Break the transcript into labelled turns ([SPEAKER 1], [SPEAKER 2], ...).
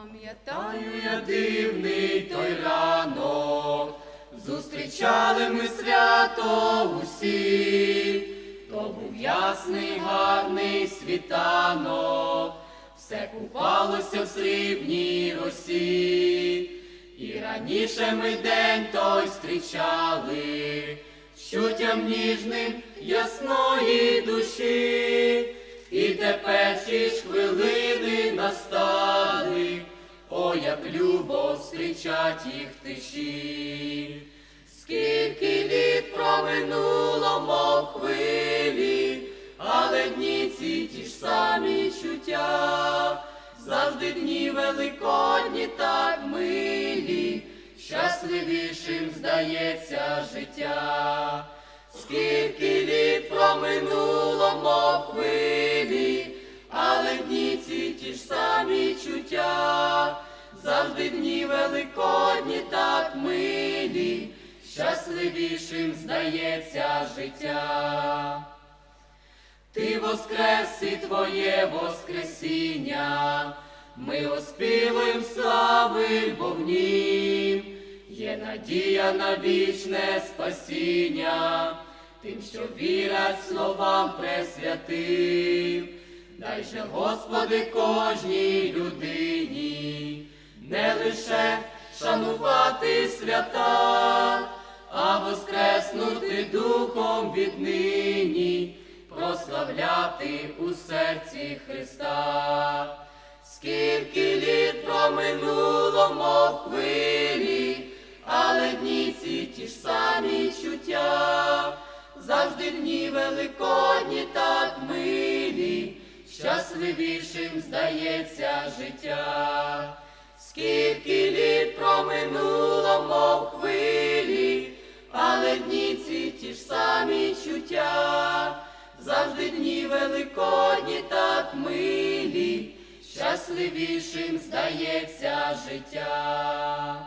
[SPEAKER 1] Пам'ятаю я дивний той ранок, зустрічали ми свято усі, то був ясний гарний світанок, все купалося в срібній росі, і раніше ми день той зустрічали, чуттям ніжним ясної душі. І тепер ті ж хвилини о, як любо зустрічать їх в тиші. Скільки літ проминуло, мов хвилі, але дні ці ті ж самі чуття, завжди дні великодні так милі, щасливішим здається життя. Скільки літ проминуло, мов хвилі, але дні ці ті ж самі чуття, завжди дні великодні так милі, щасливішим здається життя. Ти воскрес і твоє воскресіння, ми оспівуєм слави бо в нім Є надія на вічне спасіння, тим, що вірять словам пресвятим. Дай же, Господи, кожній людині, не лише шанувати свята, а воскреснути духом віднині, прославляти у серці Христа. Скільки літ проминуло, мов хвилі, але дні ці ті ж самі чуття, завжди дні великодні так милі, щасливішим здається життя. Скільки літ проминуло, мов хвилі, але дні ці ті ж самі чуття, завжди дні великодні так милі, щасливішим здається життя.